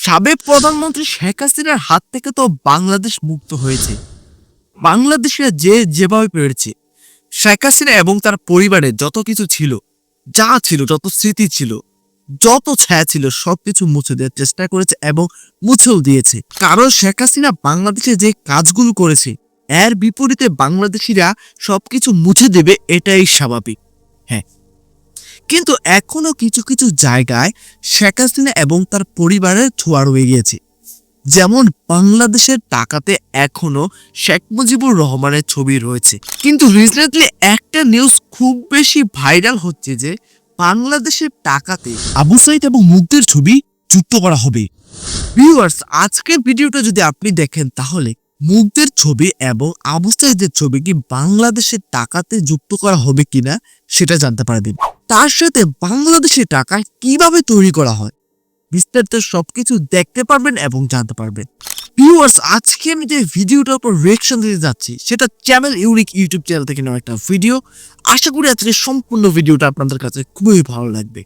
সাবেক প্রধানমন্ত্রী শেখ হাসিনার হাত থেকে তো বাংলাদেশ মুক্ত হয়েছে। বাংলাদেশে যে যেভাবে পেরেছে। শেখ হাসিনা এবং তার পরিবারে যত কিছু ছিল, যা ছিল, যত স্মৃতি ছিল, যত ছায়া ছিল, সবকিছু মুছে দেওয়ার চেষ্টা করেছে এবং মুছেও দিয়েছে। কারণ শেখ হাসিনা বাংলাদেশে যে কাজগুলো করেছে, এর বিপরীতে বাংলাদেশিরা সবকিছু মুছে দেবে, এটাই স্বাভাবিক। হ্যাঁ কিন্তু এখনও কিছু কিছু জায়গায় শেখ হাসিনা এবং তার পরিবারের ছোঁয়া রয়ে গিয়েছে। যেমন বাংলাদেশের টাকাতে এখনও শেখ মুজিবুর রহমানের ছবি রয়েছে। কিন্তু রিসেন্টলি একটা নিউজ খুব বেশি ভাইরাল হচ্ছে যে বাংলাদেশের টাকাতে আবু সাইদ এবং মুগ্ধের ছবি যুক্ত করা হবে। ভিউয়ার্স আজকের ভিডিওটা যদি আপনি দেখেন তাহলে মুগ্ধের ছবি এবং আবু সাইদের ছবি কি বাংলাদেশের টাকাতে যুক্ত করা হবে কিনা সেটা জানতে পারবেন। তার সাথে বাংলাদেশের টাকা কীভাবে তৈরি করা হয় বিস্তারিত সবকিছু দেখতে পারবেন এবং জানতে পারবেন। ভিউয়ার্স আজকে আমি যে ভিডিওটার উপর রিয়েকশন দিতে যাচ্ছি, সেটা চ্যানেল ইউনিক ইউটিউব চ্যানেল থেকে নেওয়া একটা ভিডিও আশা করি আজকে সম্পূর্ণ ভিডিওটা আপনাদের কাছে খুবই ভালো লাগবে।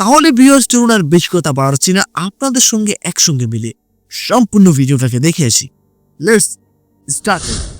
তাহলে ভিউয়ার্স চলুন আর বেশি কথা বাড়াচ্ছি না, আপনাদের সঙ্গে একসঙ্গে মিলে সম্পূর্ণ ভিডিওটাকে দেখে আসি। Let's start.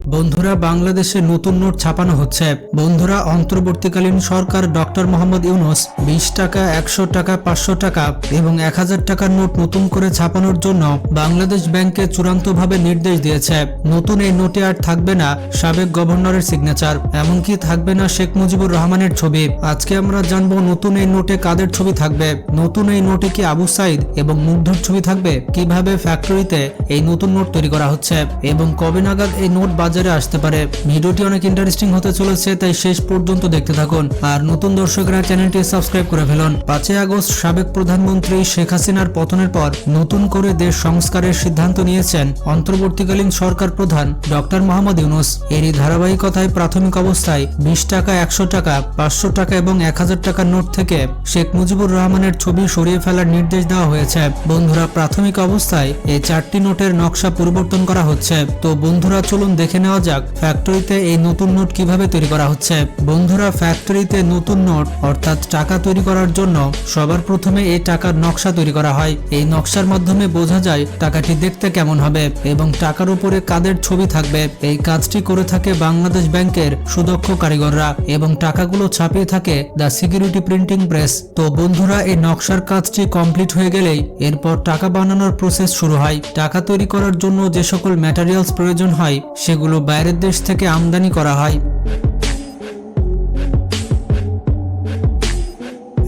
বন্ধুরা, বাংলাদেশে নতুন নোট ছাপানো হচ্ছে। বন্ধুরা, অন্তর্বর্তীকালীন সরকার ডক্টর মোহাম্মদ ইউনুস বিশ টাকা, একশো টাকা, পাঁচশো টাকা এবং এক হাজার টাকার নোট নতুন করে ছাপানোর জন্য বাংলাদেশ ব্যাংকে চূড়ান্তভাবে নির্দেশ দিয়েছে। নতুন এই নোটে আর থাকবে না সাবেক গভর্নরের সিগনেচার, এমনকি থাকবে না শেখ মুজিবুর রহমানের ছবি। আজকে আমরা জানব নতুন এই নোটে কাদের ছবি থাকবে, নতুন এই নোটে কি আবু সাইদ এবং মুগ্ধর ছবি থাকবে, কীভাবে ফ্যাক্টরিতে এই নতুন নোট তৈরি করা হচ্ছে এবং কবে নাগাদ এই নোট বাজারে আসতে পারে। ভিডিওটি অনেক ইন্টারেস্টিং হতে চলেছে, তাই শেষ পর্যন্ত দেখতে থাকুন। আর নতুন দর্শকরা চ্যানেলটি সাবস্ক্রাইব করে ফেলুন। পাঁচই আগস্ট, সাবেক প্রধানমন্ত্রী শেখ হাসিনার পতনের পর নতুন করে দেশ সংস্কারের সিদ্ধান্ত নিয়েছেন অন্তর্বর্তীকালীন সরকার প্রধান ডক্টর মোহাম্মদ ইউনুস। এরই ধারাবাহিকতায় প্রাথমিক অবস্থায় বিশ টাকা, একশো টাকা, পাঁচশো টাকা এবং এক হাজার টাকার নোট থেকে শেখ মুজিবুর রহমানের ছবি সরিয়ে ফেলার নির্দেশ দেওয়া হয়েছে। বন্ধুরা, প্রাথমিক অবস্থায় এই চারটি নোটের নকশা পরিবর্তন করা হচ্ছে। তো বন্ধুরা, চলুন দেখে নেওয়া যাক ফ্যাক্টরিতে এই নতুন নোট কীভাবে তৈরি করা হচ্ছে। বন্ধুরা ফ্যাক্টরিতে নতুন নোট, অর্থাৎ টাকা তৈরি করার জন্য সবার প্রথমে এই টাকার নকশা তৈরি করা হয়। এই নকশার মাধ্যমে বোঝা যায় টাকাটি দেখতে কেমন হবে এবং টাকার উপরে কাদের ছবি থাকবে। এই কাজটি করে থাকে বাংলাদেশ ব্যাংকের সুদক্ষ কারিগররা এবং টাকাগুলো ছাপিয়ে থাকে দ্য সিকিউরিটি প্রিন্টিং প্রেস। তো বন্ধুরা, এই নকশার কাজটি কমপ্লিট হয়ে গেলেই এরপর টাকা বানানোর প্রসেস শুরু হয়। টাকা তৈরি করার জন্য যে সকল ম্যাটেরিয়ালস প্রয়োজন হয়, সেগুলো বাইরের দেশ থেকে আমদানি করা হয়।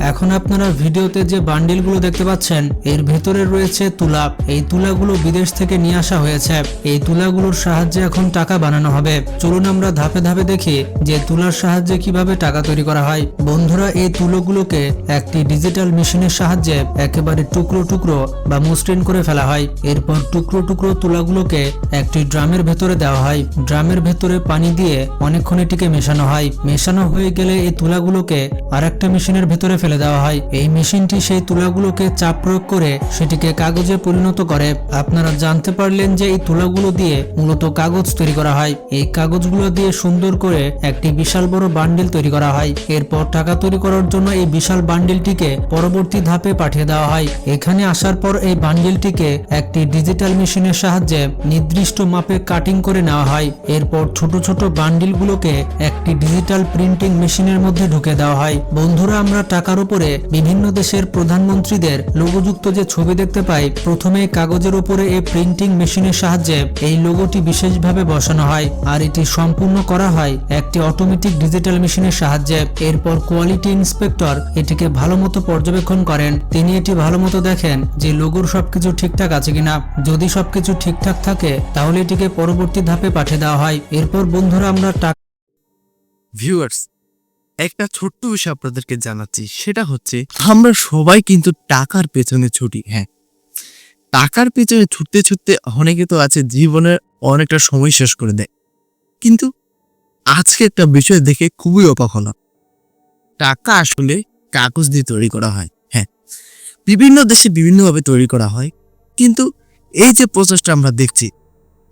এখন আপনারা ভিডিওতে যে বান্ডিলগুলো দেখতে পাচ্ছেন, এর ভেতরে রয়েছে তুলা। এই তুলাগুলো বিদেশ থেকে নিয়ে আসা হয়েছে। এই তুলাগুলোর সাহায্যে এখন টাকা বানানো হবে। চলুন আমরা ধাপে ধাপে দেখি যে তুলার সাহায্যে কীভাবে টাকা তৈরি করা হয়। বন্ধুরা, এই তুলোগুলোকে একটি ডিজিটাল মেশিনের সাহায্যে একেবারে টুকরো টুকরো বা মসৃণ করে ফেলা হয়। এরপর টুকরো টুকরো তুলাগুলোকে একটি ড্রামের ভেতরে দেওয়া হয়। ড্রামের ভেতরে পানি দিয়ে অনেকক্ষণ এটিকে মেশানো হয়। মেশানো হয়ে গেলে এই তুলাগুলোকে আরেকটা মেশিনের ভেতরে ফেলে দেওয়া হয়। এই মেশিনটি সেই তুলাগুলোকে চাপ প্রয়োগ করে সেটিকে কাগজে পরিণত করে। আপনারা জানতে পারলেন যে এই তুলাগুলো দিয়ে মূলত কাগজ তৈরি করা হয়। এই কাগজগুলো দিয়ে সুন্দর করে একটি বিশাল বড় বান্ডিল তৈরি করা হয়। এরপর টাকা তৈরি করার জন্য এই বিশাল বান্ডিলটিকে পরবর্তী ধাপে পাঠিয়ে দেওয়া হয়। এখানে আসার পর এই বান্ডিলটিকে একটি ডিজিটাল মেশিনের সাহায্যে নির্দিষ্ট মাপে কাটিং করে নেওয়া হয়। এরপর ছোট ছোট বান্ডিলগুলোকে একটি ডিজিটাল প্রিন্টিং মেশিনের মধ্যে ঢুকে দেওয়া হয়। বন্ধুরা, আমরা টাকার উপরে বিভিন্ন দেশের প্রধানমন্ত্রীদের লোগোযুক্ত যে ছবি দেখতে পাই, প্রথমে কাগজের উপরে এই প্রিন্টিং মেশিনের সাহায্যে এই লোগোটি বিশেষভাবে বসানো হয় আর এটি সম্পূর্ণ করা হয় একটি অটোমেটিক ডিজিটাল মেশিনের সাহায্যে। এরপর কোয়ালিটি ইন্সপেক্টর এটিকে ভালো মতো পর্যবেক্ষণ করেন। তিনি এটি ভালো মতো দেখেন যে লোগোর সবকিছু ঠিকঠাক আছে কিনা। যদি সবকিছু ঠিকঠাক থাকে, তাহলে এটিকে পরবর্তী ধাপে পাঠিয়ে দেওয়া হয়। এরপর বন্ধুরা, আমরা টাকা ভিউয়ার্স একটা ছোট্ট বিষয় আপনাদেরকে জানাচ্ছি, সেটা হচ্ছে আমরা সবাই কিন্তু টাকার পেছনে ছুটি হ্যাঁ। টাকার পেছনে ছুটতে ছুটতে অনেকে তো আছে জীবনের অনেকটা সময় শেষ করে দেয়। কিন্তু আজকে একটা বিষয় দেখে খুবই অবাক হলাম। টাকা আসলে কাগজ দিয়ে তৈরি করা হয় হ্যাঁ। বিভিন্ন দেশে বিভিন্নভাবে তৈরি করা হয়, কিন্তু এই যে প্রসেসটা আমরা দেখছি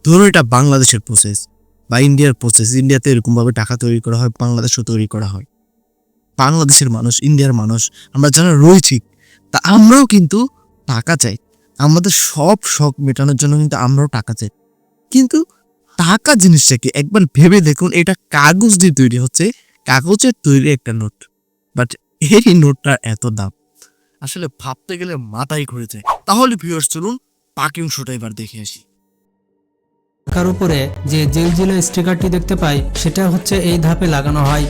ধরো এটা বাংলাদেশের প্রসেস বা ইন্ডিয়ার প্রসেস ইন্ডিয়াতে এরকমভাবে টাকা তৈরি করা হয়, বাংলাদেশেও তৈরি করা হয়। বাংলাদেশের মানুষ, ইন্ডিয়ার মানুষ, আমরা যারা রয়েছি, তা আমরাও কিন্তু টাকা চাই। আমাদের সব শখ মেটানোর জন্য কিন্তু আমরাও টাকা চাই। কিন্তু টাকা জিনিসটাকে একবার ভেবে দেখুন, এটা কাগজ দিয়ে তৈরি হচ্ছে, কাগজের তৈরি একটা নোট। বাট এই নোটটার এত দাম। আসলে ভাবতে গেলে মাথায় ঘুরে যায়। তাহলে ভিউয়ার্স চলুন পাকিং শোটা এবার দেখে আসি। টাকার উপরে যে জেল জেলা স্টিকারটি দেখতে পাই, সেটা হচ্ছে এই ধাপে লাগানো হয়।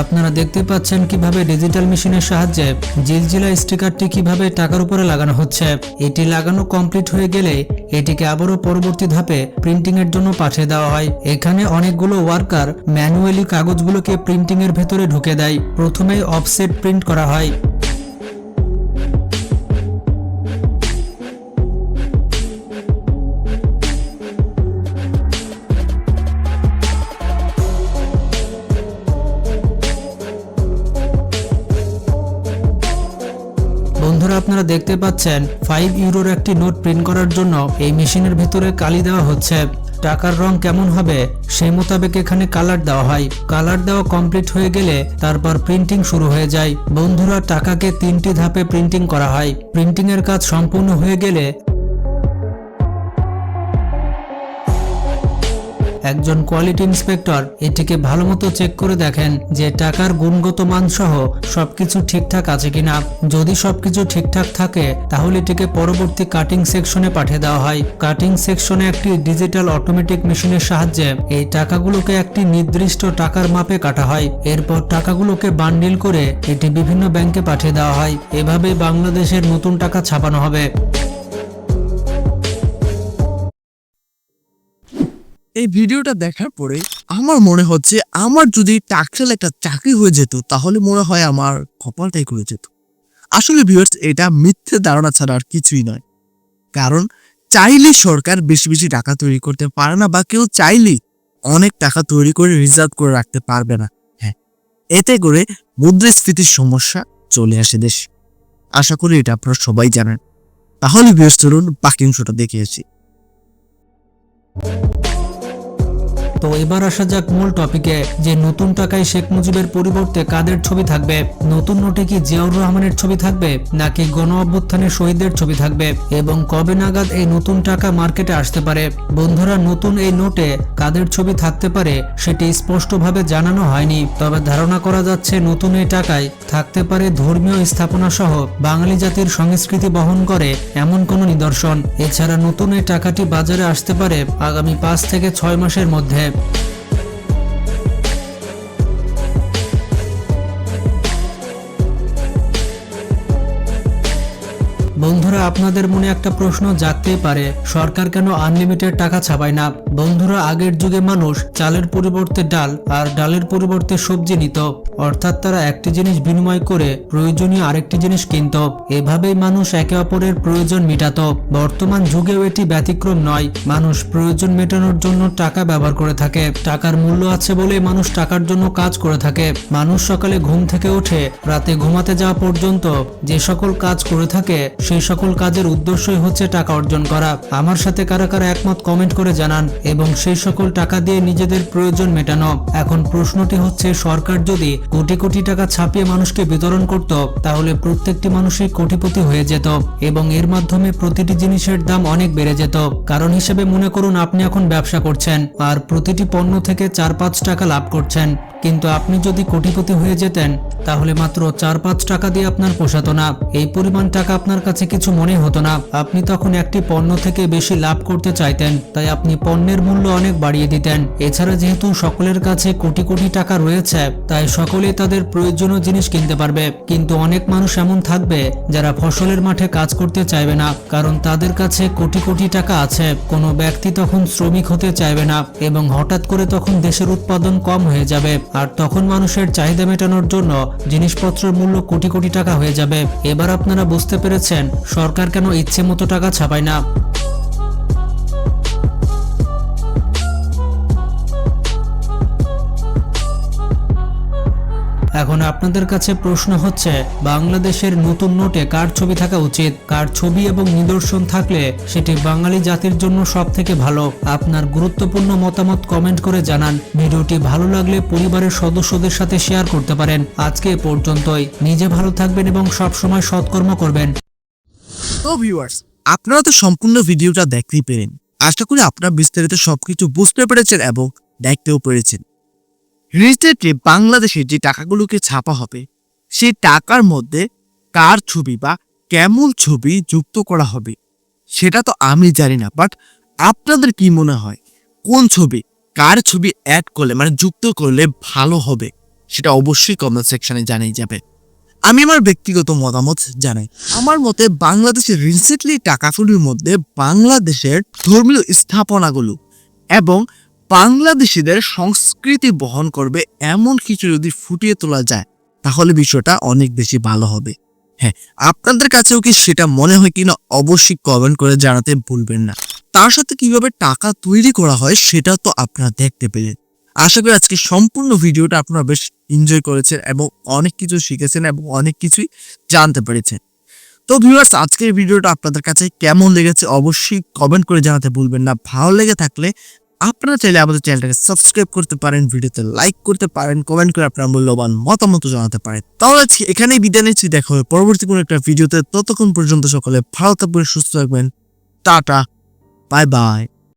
আপনারা দেখতে পাচ্ছেন কীভাবে ডিজিটাল মেশিনের সাহায্যে জিলজিলা স্টিকারটি কীভাবে টাকার উপরে লাগানো হচ্ছে। এটি লাগানো কমপ্লিট হয়ে গেলে এটিকে আবারও পরবর্তী ধাপে প্রিন্টিং এর জন্য পাঠিয়ে দেওয়া হয়। এখানে অনেকগুলো ওয়ার্কার ম্যানুয়ালি কাগজগুলোকে প্রিন্টিং এর ভেতরে ঢুকে দেয়। প্রথমে অফসেট প্রিন্ট করা হয়। বন্ধুরা আপনারা দেখতে পাচ্ছেন ফাইভ ইউরোর একটি নোট প্রিন্ট করার জন্য এই মেশিনের ভিতরে কালি দেওয়া হচ্ছে। টাকার রং কেমন হবে, সেই মোতাবেক এখানে কালার দেওয়া হয়। কালার দেওয়া কমপ্লিট হয়ে গেলে তারপর প্রিন্টিং শুরু হয়ে যায়। বন্ধুরা, টাকাকে তিনটি ধাপে প্রিন্টিং করা হয়। প্রিন্টিং এর কাজ সম্পূর্ণ হয়ে গেলে একজন কোয়ালিটি ইন্সপেক্টর এটিকে ভালোমতো চেক করে দেখেন যে টাকার গুণগত মান সহ সবকিছু ঠিকঠাক আছে কিনা। যদি সবকিছু ঠিকঠাক থাকে, তাহলে এটিকে পরবর্তী কাটিং সেকশনে পাঠিয়ে দেওয়া হয়। কাটিং সেকশনে একটি ডিজিটাল অটোমেটিক মেশিনের সাহায্যে এই টাকাগুলোকে একটি নির্দিষ্ট টাকার মাপে কাটা হয়। এরপর টাকাগুলোকে বান্ডিল করে এটি বিভিন্ন ব্যাংকে পাঠিয়ে দেওয়া হয়। এভাবে বাংলাদেশের নতুন টাকা ছাপানো হবে। এই ভিডিওটা দেখার পরে আমার মনে হচ্ছে আমার যদি টাকশাল একটা চাকরি হয়ে যেত, তাহলে মনে হয় আমার কপালটাই করে যেত। আসলে ভিউয়ার্স এটা মিথ্যে ধারণা ছাড়া আর কিছুই নয়। কারণ চাইলে সরকার বেশি বেশি টাকা তৈরি করতে পারে না বা কেউ চাইলেই অনেক টাকা তৈরি করে রিজার্ভ করে রাখতে পারবে না। হ্যাঁ এতে করে মুদ্রাস্ফীতির সমস্যা চলে আসে দেশ। আশা করি এটা আপনারা সবাই জানেন। তাহলে ভিউয়ার্স চলুন বাকি অংশটা দেখে আসি। তো এবার আসা যাক মূল টপিকে যে নতুন টাকায় শেখ মুজিবের পরিবর্তে কাদের ছবি থাকবে? নতুন নোটে কি জিয়াউর রহমানের ছবি থাকবে? নাকি গণ অভ্যুত্থানের শহীদদের ছবি থাকবে? এবং কবে নাগাদ এই নতুন টাকা মার্কেটে আসতে পারে? বন্ধুরা, নতুন এই নোটে কাদের ছবি থাকতে পারে সেটি স্পষ্টভাবে জানানো হয়নি। তবে ধারণা করা যাচ্ছে নতুন এই টাকায় থাকতে পারে ধর্মীয় স্থাপনা সহ বাঙালি জাতির সংস্কৃতি বহন করে এমন কোনো নিদর্শন। এছাড়া নতুন এই টাকাটি বাজারে আসতে পারে আগামী পাঁচ থেকে ছয় মাসের মধ্যে। বন্ধুরা আপনাদের মনে একটা প্রশ্ন জাগতেই পারে, সরকার কেন আনলিমিটেড টাকা ছাপায় না? বন্ধুরা, আগের যুগে মানুষ চালের পরিবর্তে ডাল আর ডালের পরিবর্তে সবজি নিত। অর্থাৎ তারা একটি জিনিস বিনিময় করে প্রয়োজনীয় আরেকটি জিনিস কিনত। এভাবেই মানুষ একে অপরের প্রয়োজন মেটাত। বর্তমান যুগেও এটি ব্যতিক্রম নয়। মানুষ প্রয়োজন মেটানোর জন্য টাকা ব্যবহার করে থাকে। টাকার মূল্য আছে বলে মানুষ টাকার জন্য কাজ করে থাকে। মানুষ সকালে ঘুম থেকে উঠে রাতে ঘুমাতে যাওয়া পর্যন্ত যে সকল কাজ করে থাকে, সেই সকল কাজের উদ্দেশ্যই হচ্ছে টাকা অর্জন করা। আমার সাথে কারা কারা একমত কমেন্ট করে জানান এবং সেই সকল টাকা দিয়ে নিজেদের প্রয়োজন মেটানো। এখন প্রশ্নটি হচ্ছে, সরকার যদি কোটি কোটি টাকা ছাপিয়ে মানুষকে বিতরণ করত, তাহলে প্রত্যেকটি মানুষই কোটিপতি হয়ে যেত এবং এর মাধ্যমে প্রতিটি জিনিসের দাম অনেক বেড়ে যেত। কারণ হিসেবে মনে করুন, আপনি এখন ব্যবসা করছেন আর প্রতিটি পণ্য থেকে চার পাঁচ টাকা লাভ করছেন। কিন্তু আপনি যদি কোটিপতি হয়ে যেতেন, তাহলে মাত্র চার পাঁচ টাকা দিয়ে আপনার পোষাতো না। এই পরিমাণ টাকা আপনার কাছে কিছু মনে হতো না। আপনি তখন একটি পণ্য থেকে বেশি লাভ করতে চাইতেন, তাই আপনি পণ্যের মূল্য অনেক বাড়িয়ে দিতেন। এছাড়া যেহেতু সকলের কাছে কোটি কোটি টাকা রয়েছে, তাই সকলেই তাদের প্রয়োজনীয় জিনিস কিনতে পারবে। কিন্তু অনেক মানুষ এমন থাকবে, যারা ফসলের মাঠে কাজ করতে চাইবে না, কারণ তাদের কাছে কোটি কোটি টাকা আছে। কোনো ব্যক্তি তখন শ্রমিক হতে চাইবে না, এবং হঠাৎ করে তখন দেশের উৎপাদন কম হয়ে যাবে, আর তখন মানুষের চাহিদা মেটানোর জন্য জিনিসপত্রের মূল্য কোটি কোটি টাকা হয়ে যাবে। এবার আপনারা বুঝতে পেরেছেন, সরকার কেন ইচ্ছে মতো টাকা ছাপায় না? এখন আপনাদের কাছে প্রশ্ন হচ্ছে, বাংলাদেশের নতুন নোটে কার ছবি থাকা উচিত? কার ছবি এবং নিদর্শন থাকলে সেটি বাঙালি জাতির জন্য সব থেকে ভালো? আপনার গুরুত্বপূর্ণ মতামত কমেন্ট করে জানান। ভিডিওটি ভালো লাগলে পরিবারের সদস্যদের সাথে শেয়ার করতে পারেন। আজকে পর্যন্তই। নিজে ভালো থাকবেন এবং সবসময় সৎকর্ম করবেন। ভিউয়ার্স আপনারা তো সম্পূর্ণ ভিডিওটা দেখতেই পেলেন। আশা করি আপনারা বিস্তারিত সবকিছু বুঝতে পেরেছেন এবং দেখতেও পেরেছেন। রিসেন্টলি বাংলাদেশে যে টাকাগুলোকে ছাপা হবে, সেই টাকার মধ্যে কার ছবি বা কেমন ছবি যুক্ত করা হবে, সেটা তো আমি জানি না বাট আপনাদের কি মনে হয়, কোন ছবি কার ছবি অ্যাড করলে মানে যুক্ত করলে ভালো হবে, সেটা অবশ্যই কমেন্ট সেকশনে জানিয়ে যাবে। আমি আমার ব্যক্তিগত মতামত জানাই। আমার মতে বাংলাদেশের রিসেন্টলি টাকাগুলির মধ্যে বাংলাদেশের ধর্মীয় স্থাপনাগুলো এবং বাংলাদেশিদের সংস্কৃতি বহন করবে এমন কিছু যদি ফুটিয়ে তোলা যায়, তাহলে বিষয়টা অনেক বেশি ভালো হবে। হ্যাঁ আপনাদের কাছেও কি সেটা মনে হয় কিনা অবশ্যই কমেন্ট করে জানাতে ভুলবেন না। তার সাথে কীভাবে টাকা তৈরি করা হয় সেটা তো আপনারা দেখতে পেলেন। আশা করি আজকে সম্পূর্ণ ভিডিওটা আপনারা বেশ এনজয় করেছেন এবং অনেক কিছু শিখেছেন এবং অনেক কিছুই জানতে পেরেছেন। তো ভিউয়ার্স আজকের ভিডিওটা আপনাদের কাছে কেমন লেগেছে অবশ্যই কমেন্ট করে জানাতে ভুলবেন না। ভালো লেগে থাকলে আপনারা চাইলে আমাদের চ্যানেলটাকে সাবস্ক্রাইব করতে পারেন, ভিডিওতে লাইক করতে পারেন কমেন্ট করে আপনার মূল্যবান মতামত জানাতে পারেন। তাহলে আজকে এখানেই বিদায় নিচ্ছি, দেখা হবে পরবর্তী কোনো একটা ভিডিওতে। ততক্ষণ পর্যন্ত সকলে ভালো থাকবেন, সুস্থ থাকবেন। Tata bye bye